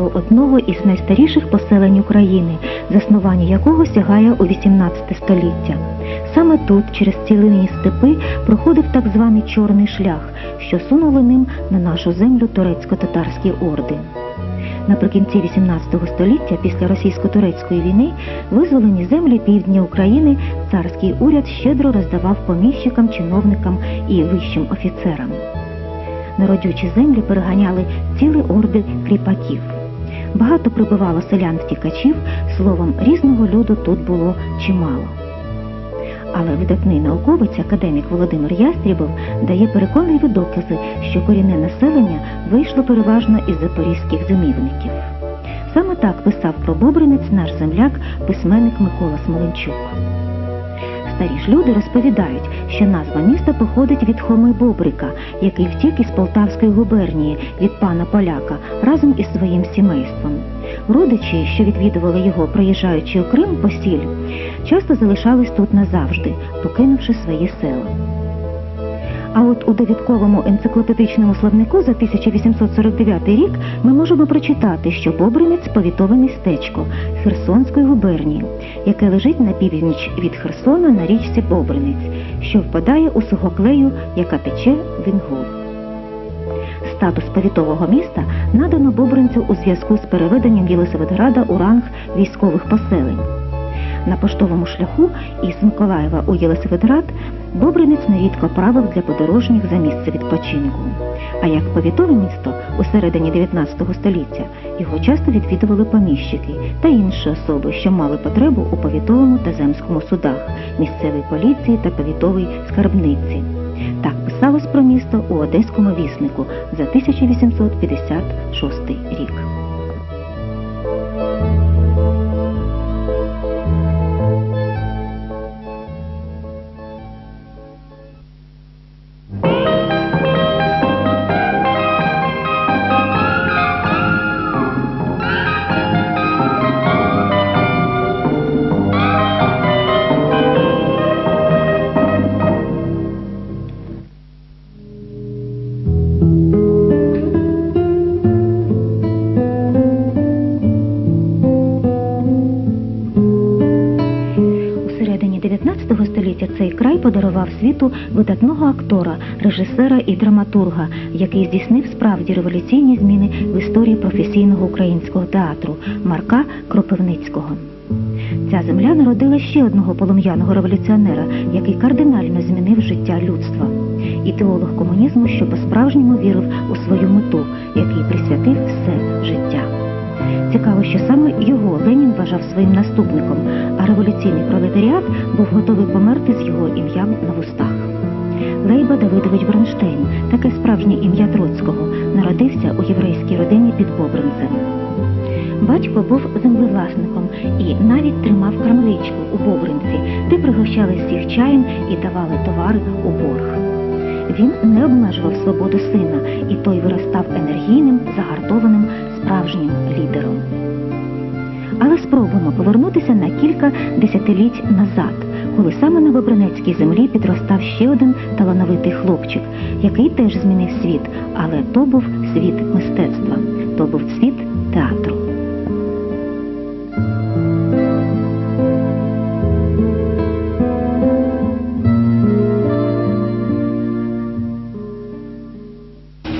До одного із найстаріших поселень України, заснування якого сягає у 18 століття. Саме тут, через цілинні степи, проходив так званий Чорний шлях, що сунули ним на нашу землю турецько-татарські орди. Наприкінці XVIII століття, після російсько-турецької війни, визволені землі півдня України царський уряд щедро роздавав поміщикам, чиновникам і вищим офіцерам. Народючі землі переганяли цілі орди кріпаків. Багато прибивало селян втікачів, словом, різного люду тут було чимало. Але видатний науковець, академік Володимир Ястрібов, дає переконливі докази, що корінне населення вийшло переважно із запорізьких зимівників. Саме так писав про Бобринець наш земляк, письменник Микола Смоленчук. Старі ж люди розповідають, що назва міста походить від Хоми Бобрика, який втік із Полтавської губернії від пана поляка разом із своїм сімейством. Родичі, що відвідували його, проїжджаючи у Крим по сіль, часто залишались тут назавжди, покинувши свої села. А от у довідковому енциклопедичному словнику за 1849 рік ми можемо прочитати, що Бобринець повітове містечко Херсонської губернії, яке лежить на північ від Херсона на річці Бобринець, що впадає у сухоклею, яка тече в Інгул. Статус повітового міста надано Бобринцю у зв'язку з переведенням Єлисаветграда у ранг військових поселень. На поштовому шляху із Миколаєва у Єлисаветград Бобринець нерідко правив для подорожніх за місце відпочинку. А як повітове місто у середині 19 століття його часто відвідували поміщики та інші особи, що мали потребу у повітовому та земському судах, місцевій поліції та повітовій скарбниці. Так писалось про місто у Одеському віснику за 1856 рік. Світу видатного актора, режисера і драматурга, який здійснив справді революційні зміни в історії професійного українського театру Марка Кропивницького. Ця земля народила ще одного полум'яного революціонера, який кардинально змінив життя людства. Ідеолог комунізму, що по-справжньому вірив у свою мету, який присвятив все життя. Цікаво, що саме його Ленін вважав своїм наступником, а революційний пролетаріат був готовий померти з його ім'ям на вустах. Лейба Давидович Бронштейн, таке справжнє ім'я Троцького, народився у єврейській родині під Бобринцем. Батько був землевласником і навіть тримав крамничку у Бобринці, де пригощали всіх чаєм і давали товари у борг. Він не обмежував свободу сина, і той виростав енергійним, загартованим, справжнім лідером. Але спробуємо повернутися на кілька десятиліть назад, коли саме на Бобринецькій землі підростав ще один талановитий хлопчик, який теж змінив світ, але то був світ мистецтва, то був світ театру.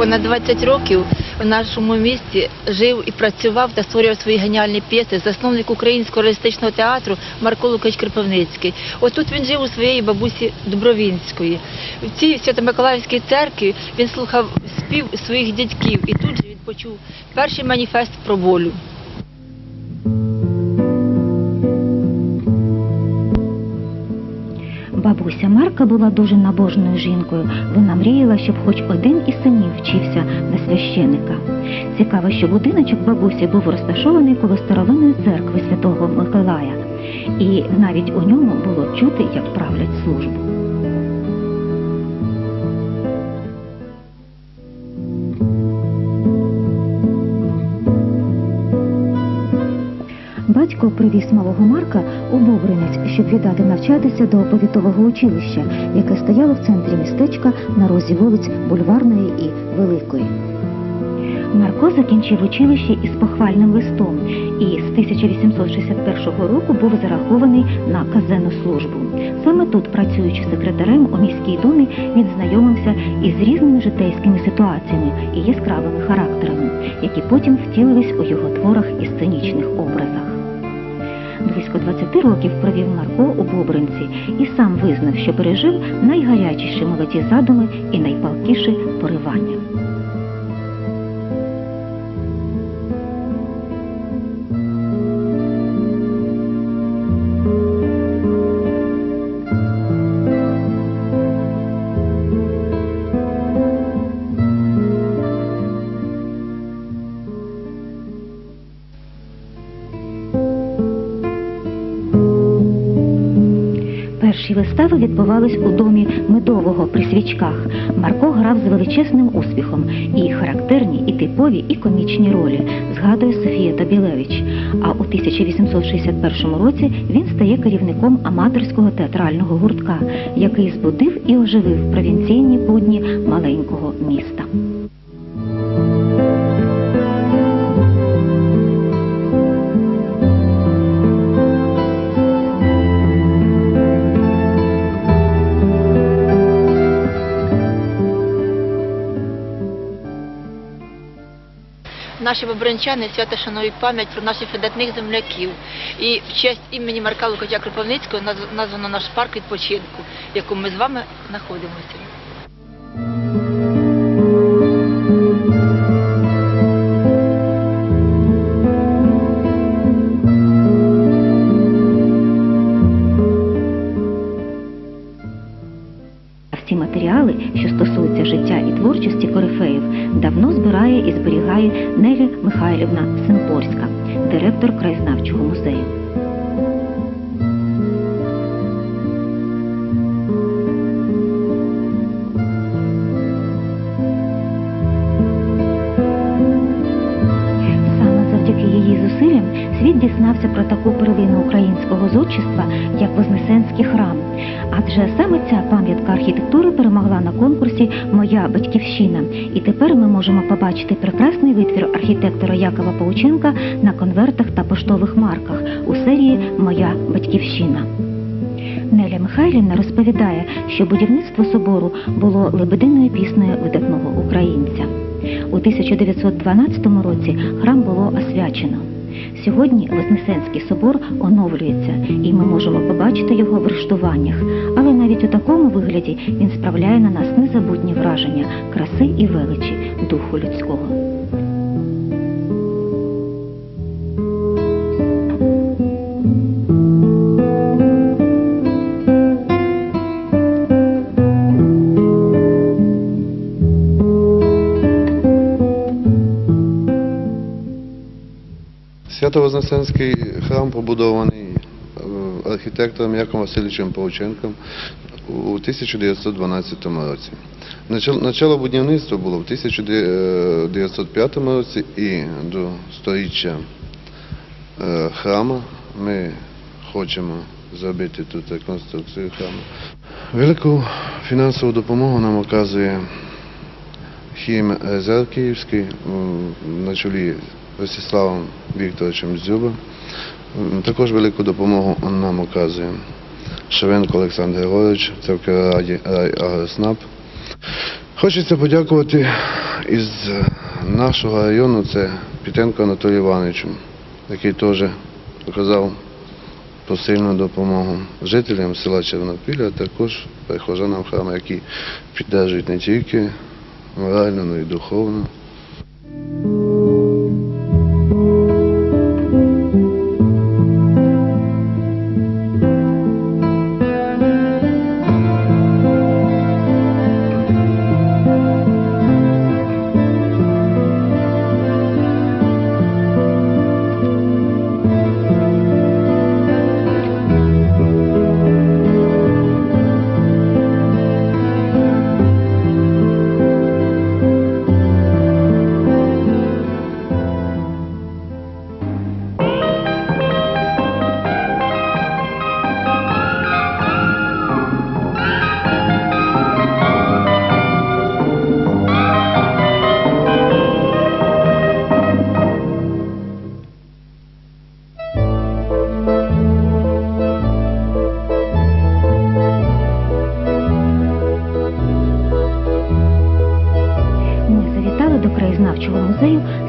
Понад 20 років в нашому місті жив і працював та створював свої геніальні п'єси засновник українського реалістичного театру Марко Лукич Кропивницький. Отут він жив у своєї бабусі Дубровінської. В цій Свято-Миколаївській церкві він слухав спів своїх дядьків і тут же він почув перший маніфест про волю. Бабуся Марка була дуже набожною жінкою. Вона мріяла, щоб хоч один із синів вчився на священика. Цікаво, що будиночок бабусі був розташований коло старовинної церкви Святого Миколая, і навіть у ньому було чути, як правлять службу. Батько привіз малого Марка у Бобринець, щоб віддати навчатися до повітового училища, яке стояло в центрі містечка на розі вулиць Бульварної і Великої. Марко закінчив училище із похвальним листом і з 1861 року був зарахований на казенну службу. Саме тут, працюючи секретарем у міській думі, він знайомився із різними житейськими ситуаціями і яскравими характерами, які потім втілились у його творах і сценічних образах. Близько 20 років провів Марко у Бобринці і сам визнав, що пережив найгарячіші молоді задуми і найпалкіші поривання. Вистави відбувались у домі медового при свічках. Марко грав з величезним успіхом і характерні, і типові, і комічні ролі, згадує Софія Табілевич. А у 1861 році він стає керівником аматорського театрального гуртка, який збудив і оживив провінційні будні маленького міста. Наші бобринчани свято шанують пам'ять про наших видатних земляків. І в честь імені Марка Лукача Кропивницького названо наш парк відпочинку, в якому ми з вами знаходимося. Всі матеріали, що стосуються життя і творчості корифеїв, давно збирає і зберігає Нелі Михайлівна Симпорська, директор краєзнавчого музею. Дізнався про таку перлину українського зодчества, як Вознесенський храм. Адже саме ця пам'ятка архітектури перемогла на конкурсі Моя батьківщина. І тепер ми можемо побачити прекрасний витвір архітектора Якова Паученка на конвертах та поштових марках у серії Моя батьківщина. Неля Михайлівна розповідає, що будівництво собору було лебединою піснею видатного українця. У 1912 році храм було освячено. Сьогодні Вознесенський собор оновлюється, і ми можемо побачити його в рештуваннях. Але навіть у такому вигляді він справляє на нас незабутні враження краси і величі духу людського. Свято-Вознесенський храм побудований е, архітектором Яковом Васильовичем Павченком у 1912 році. Начало- будівництва було в 1905 році і до сторіччя е, храму ми хочемо зробити тут реконструкцію храму. Велику фінансову допомогу нам оказує Хім Резерв Київський на чолі Ростиславом Вікторовичем Дзюба. Також велику допомогу нам оказує Шевенко Олександр Григорович, Раді Агроснаб. Хочеться подякувати із нашого району, це Пітенко Анатолію Івановичу, який теж оказав посильну допомогу жителям села Чернопілля, а також прихожанам храму, які підтримують не тільки морально, але й духовно.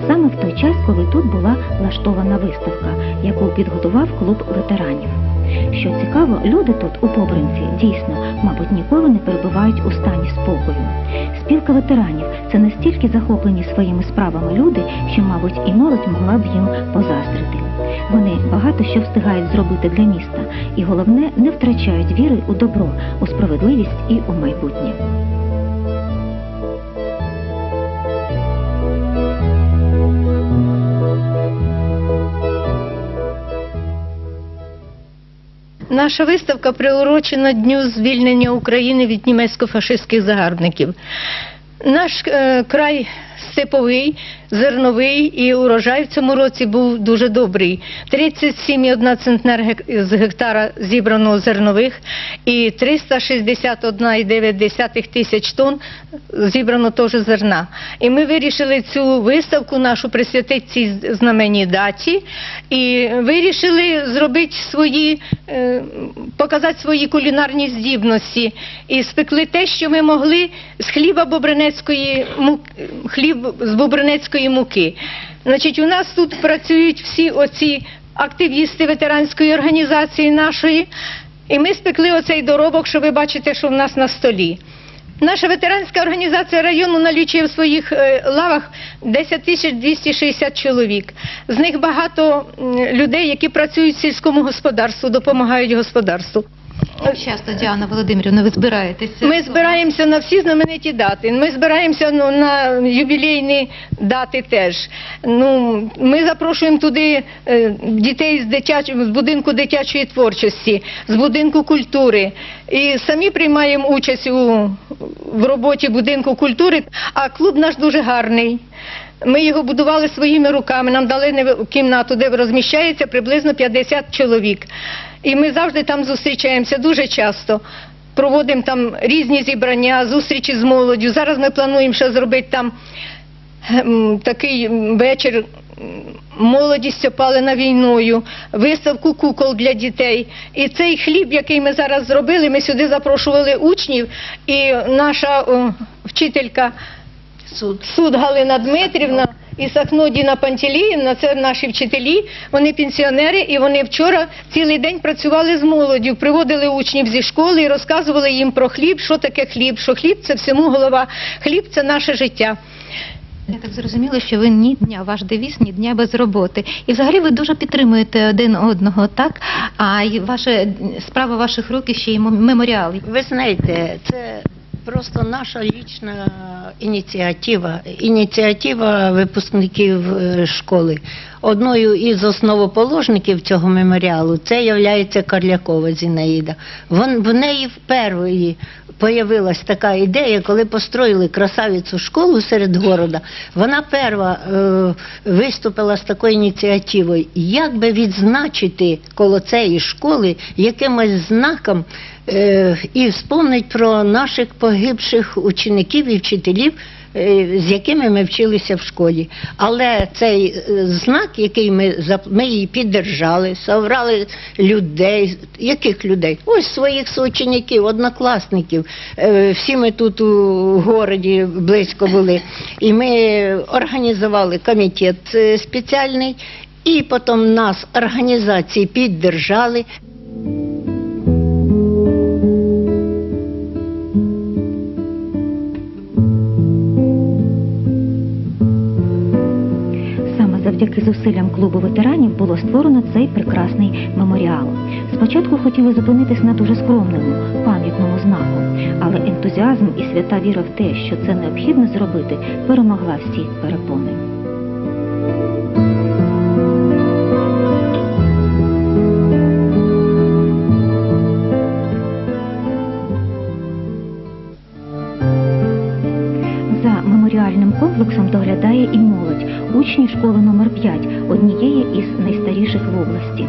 Саме в той час, коли тут була влаштована виставка, яку підготував клуб ветеранів. Що цікаво, люди тут у Побринці дійсно, мабуть, ніколи не перебувають у стані спокою. Спілка ветеранів це настільки захоплені своїми справами люди, що, мабуть, і молодь могла б їм позаздрити. Вони багато що встигають зробити для міста, і головне не втрачають віри у добро, у справедливість і у майбутнє. Наша виставка приурочена Дню звільнення України від німецько-фашистських загарбників. Наш е, край степовий, зерновий і урожай в цьому році був дуже добрий. 37,1 центнер з гектара зібрано зернових і 361,9 тисяч тонн зібрано теж зерна. І ми вирішили цю виставку нашу присвятити цій знаменній даті і вирішили зробити свої, е, показати свої кулінарні здібності. І спекли те, що ми могли з хліба бобринецької муки, з бобринецької муки. Значить, у нас тут працюють всі оці активісти ветеранської організації нашої. І ми спекли оцей доробок, що ви бачите, що в нас на столі. Наша ветеранська організація району налічує в своїх е, лавах 10 тисяч 260 чоловік. З них багато людей, які працюють в сільському господарству, допомагають господарству. Як часто, Діана Володимирівна, ви збираєтеся? Ми збираємося на всі знамениті дати. Ми збираємося ну, на ювілейні дати теж. Ну, ми запрошуємо туди е, дітей з, дитяч... з будинку дитячої творчості, з будинку культури. І самі приймаємо участь у... в роботі будинку культури. А клуб наш дуже гарний. Ми його будували своїми руками. Нам дали кімнату, де розміщається приблизно 50 чоловік. І ми завжди там зустрічаємося дуже часто. Проводимо там різні зібрання, зустрічі з молоддю. Зараз ми плануємо ще зробити там ем, такий вечір молодість опалена війною, виставку кукол для дітей. І цей хліб, який ми зараз зробили, ми сюди запрошували учнів, і наша о, вчителька Суд. суд Галина Дмитрівна і Сахнодіна Пантеліївна, це наші вчителі, вони пенсіонери, і вони вчора цілий день працювали з молоддю, приводили учнів зі школи і розказували їм про хліб, що таке хліб, що хліб це всьому голова, хліб це наше життя. Я так зрозуміла, що ви ні дня, ваш девіз, ні дня без роботи. І взагалі ви дуже підтримуєте один одного, так? А й ваша справа ваших рук і ще й мем- меморіал. Ви знаєте, це просто наша лічна ініціатива, ініціатива випускників е, школи. Одною із основоположників цього меморіалу це є Карлякова Зінаїда. В неї вперше появилась така ідея, коли построїли красавицю школу серед города. Вона перша е, виступила з такою ініціативою, як би відзначити коло цієї школи якимось знаком е, і вспомнить про наших погибших учеників і вчителів, з якими ми вчилися в школі. Але цей е, знак, який ми ми її піддержали, собрали людей, яких людей? Ось своїх соучеників, однокласників. Е, Всі ми тут у городі близько були. І ми організували комітет е, спеціальний, і потім нас організації піддержали. Завдяки зусиллям клубу ветеранів було створено цей прекрасний меморіал. Спочатку хотіли зупинитись на дуже скромному, пам'ятному знаку, але ентузіазм і свята віра в те, що це необхідно зробити, перемогла всі перепони. За меморіальним комплексом доглядає і молодь, учні школи номер 5 однієї із найстаріших в області.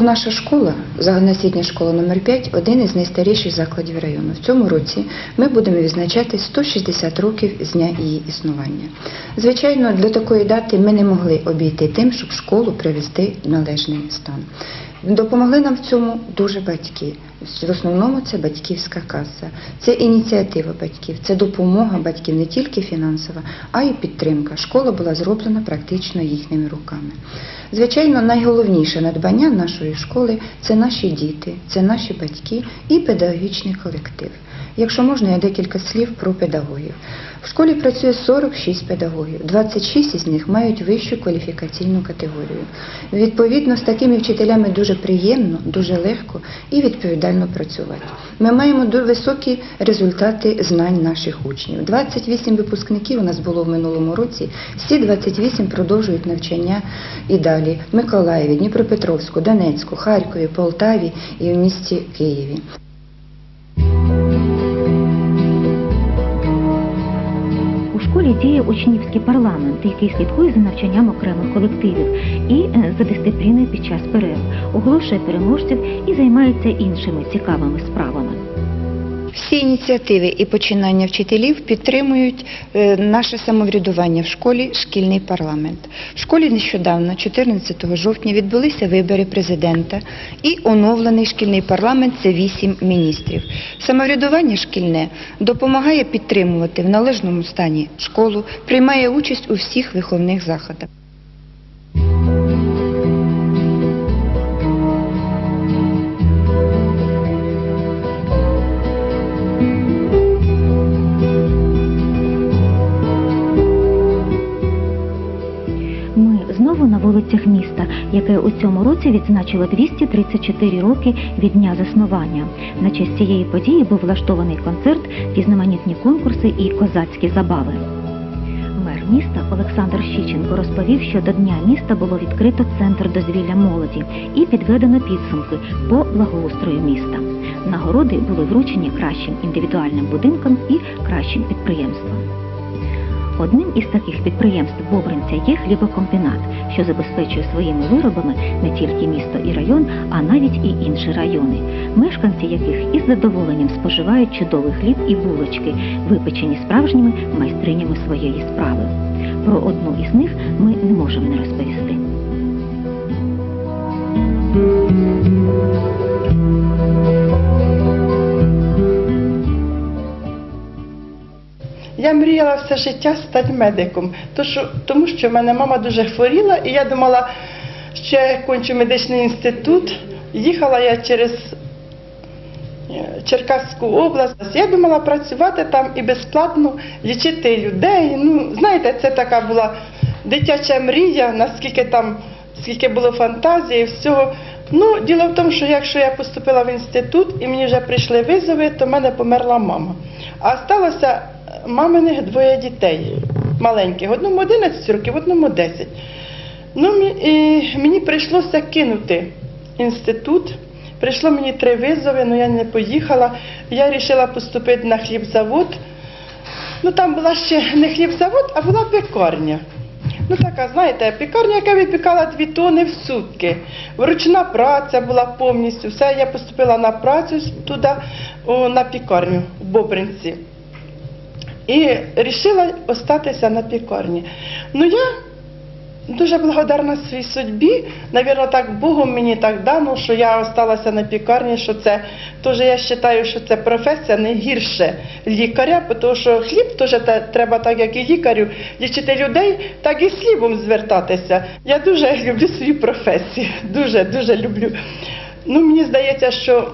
Наша школа загальноосвітня школа номер 5 один із найстаріших закладів району. В цьому році ми будемо відзначати 160 років з дня її існування. Звичайно, для такої дати ми не могли обійти тим, щоб школу привести в належний стан. Допомогли нам в цьому дуже батьки. В основному це батьківська каса, це ініціатива батьків, це допомога батьків не тільки фінансова, а й підтримка. Школа була зроблена практично їхніми руками. Звичайно, найголовніше надбання нашої школи це наші діти, це наші батьки і педагогічний колектив. Якщо можна, я декілька слів про педагогів. В школі працює 46 педагогів, 26 із них мають вищу кваліфікаційну категорію. Відповідно, з такими вчителями дуже приємно, дуже легко і відповідально працювати. Ми маємо високі результати знань наших учнів. 28 випускників у нас було в минулому році. Всі 28 продовжують навчання і далі в Миколаєві, Дніпропетровську, Донецьку, Харкові, Полтаві і в місті Києві. У школі діє учнівський парламент, який слідкує за навчанням окремих колективів і е, за дисципліною під час перерв, оголошує переможців і займається іншими цікавими справами. Всі ініціативи і починання вчителів підтримують е, наше самоврядування в школі шкільний парламент. В школі нещодавно, 14 жовтня, відбулися вибори президента і оновлений шкільний парламент це вісім міністрів. Самоврядування шкільне допомагає підтримувати в належному стані школу, приймає участь у всіх виховних заходах. Вулицях міста, яке у цьому році відзначило 234 роки від дня заснування. На честь цієї події був влаштований концерт, різноманітні конкурси і козацькі забави. Мер міста Олександр Щіченко розповів, що до Дня міста було відкрито центр дозвілля молоді і підведено підсумки по благоустрою міста. Нагороди були вручені кращим індивідуальним будинкам і кращим підприємствам. Одним із таких підприємств Бобринця є хлібокомбінат, що забезпечує своїми виробами не тільки місто і район, а навіть і інші райони, мешканці яких із задоволенням споживають чудовий хліб і булочки, випечені справжніми майстринями своєї справи. Про одну із них ми не можемо не розповісти. Я мріяла все життя стати медиком, тому що в мене мама дуже хворіла, і я думала, що я кончу медичний інститут. Їхала я через е, Черкаську область. Я думала працювати там і безплатно лічити людей. Ну, знаєте, це така була дитяча мрія, наскільки там, скільки було фантазії, всього. Ну, діло в тому, що якщо я поступила в інститут і мені вже прийшли визови, то в мене померла мама. А сталося маминих двоє дітей маленьких. Одному 11 років, одному 10. Ну, і мені прийшлося кинути інститут. Прийшло мені три визови, але я не поїхала. Я вирішила поступити на хлібзавод. Ну там була ще не хлібзавод, а була пекарня. Ну така, знаєте, пекарня, яка випікала дві тони в сутки. Ручна праця була повністю. Все, я поступила на працю туди, на пекарню в Бобринці. І вирішила остатися на пекарні. Ну я дуже благодарна своїй судьбі. Навірно, так Богом мені так дано, що я осталася на пекарні, що це теж я вважаю, що це професія не гірше лікаря, тому що хліб теж треба, так як і лікарю, лічити людей, так і з хлібом звертатися. Я дуже люблю свою професію. Дуже, дуже люблю. Ну, мені здається, що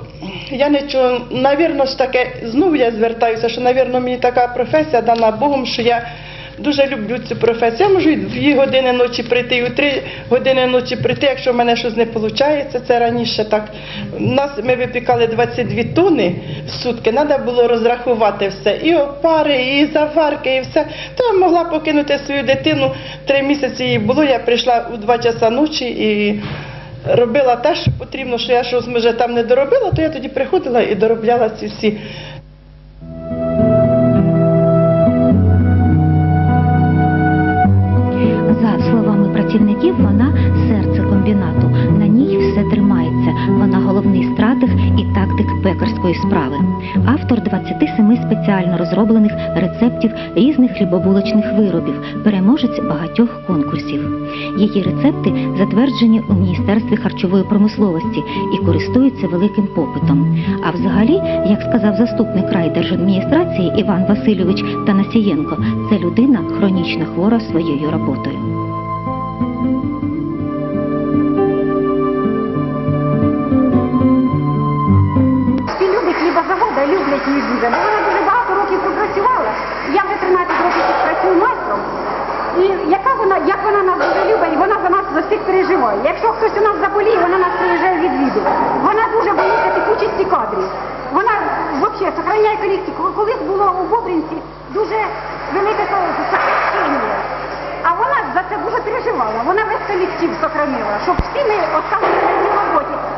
я нічого, навірно ж таке, знову я звертаюся, що, навірно, мені така професія дана Богом, що я дуже люблю цю професію. Я можу і дві години ночі прийти, і у три години ночі прийти, якщо в мене щось не виходить, це раніше так. Нас ми випікали 22 тони в сутки, треба було розрахувати все. І опари, і заварки, і все. То я могла покинути свою дитину. Три місяці їй було, я прийшла у 2 часа ночі і робила те, що потрібно, що я щось може там не доробила, то я тоді приходила і доробляла ці всі. За словами працівників, вона короткої справи. Автор 27 спеціально розроблених рецептів різних хлібобулочних виробів, переможець багатьох конкурсів. Її рецепти затверджені у Міністерстві харчової промисловості і користуються великим попитом. А взагалі, як сказав заступник райдержадміністрації Іван Васильович Танасієнко, це людина хронічно хвора своєю роботою. Хлібозаводи, люблять. Бо вона дуже багато років пропрацювала. Я вже 13 років працюю майстром. І яка вона, як вона нас дуже любить, вона за нас за всіх переживає. Якщо хтось у нас заболіє, вона нас приїжджає відвідувати. Вона дуже боїться текучості кадрів. Вона взагалі зберігає колекцію. Колись було у Бобринці дуже велике сокращення. А вона за це дуже переживала. Вона весь колектив сохранила, щоб всі ми роботі.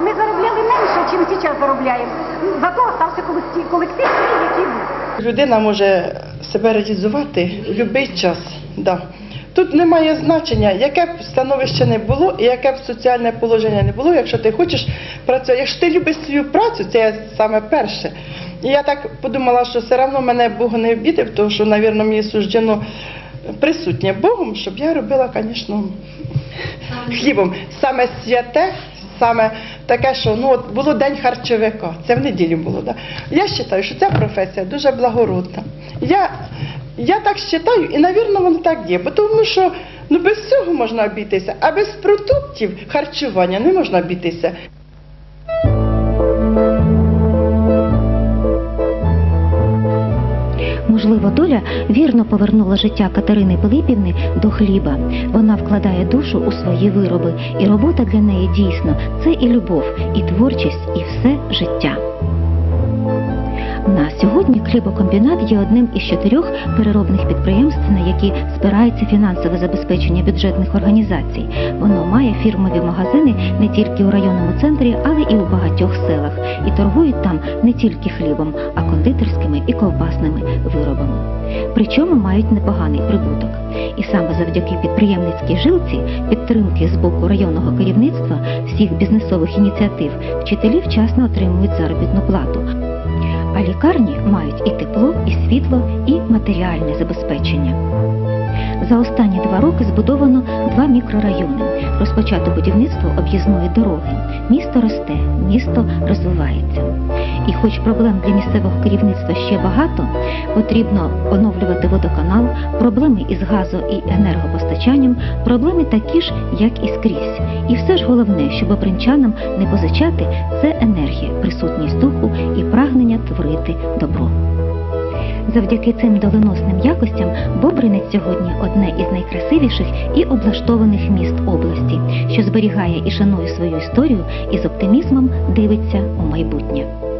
Ми заробляли менше, ніж зараз заробляємо. Зато остався колектив, колектив який був. Людина може себе реалізувати в будь-який час. Да. Тут немає значення, яке б становище не було і яке б соціальне положення не було, якщо ти хочеш працювати. Якщо ти любиш свою працю, це саме перше. І я так подумала, що все одно мене Бог не обідав, тому що, мабуть, мені суждено присутнє Богом, щоб я робила, звісно, хлібом. Саме святе, саме таке, що ну от було день харчовика. Це в неділю було. Да? Я вважаю, що ця професія дуже благородна. Я, я так вважаю, і, навірно, воно так є. Бо тому що ну, без цього можна обійтися, а без продуктів харчування не можна обійтися. Можливо, доля вірно повернула життя Катерини Пилипівни до хліба. Вона вкладає душу у свої вироби, і робота для неї дійсно це і любов, і творчість, і все життя. На сьогодні хлібокомбінат є одним із чотирьох переробних підприємств, на які спирається фінансове забезпечення бюджетних організацій. Воно має фірмові магазини не тільки у районному центрі, але і у багатьох селах. І торгують там не тільки хлібом, а кондитерськими і ковбасними виробами. Причому мають непоганий прибуток. І саме завдяки підприємницькій жилці, підтримки з боку районного керівництва всіх бізнесових ініціатив, вчителі вчасно отримують заробітну плату. А лікарні мають і тепло, і світло, і матеріальне забезпечення. За останні два роки збудовано два мікрорайони. Розпочато будівництво об'їзної дороги. Місто росте, місто розвивається. І хоч проблем для місцевого керівництва ще багато, потрібно оновлювати водоканал, проблеми із газо і енергопостачанням, проблеми такі ж, як і скрізь. І все ж головне, щоб бринчанам не позичати, це енергія, присутність духу і прагнення творити добро. Завдяки цим доленосним якостям Бобринець сьогодні одне із найкрасивіших і облаштованих міст області, що зберігає і шанує свою історію і з оптимізмом дивиться у майбутнє.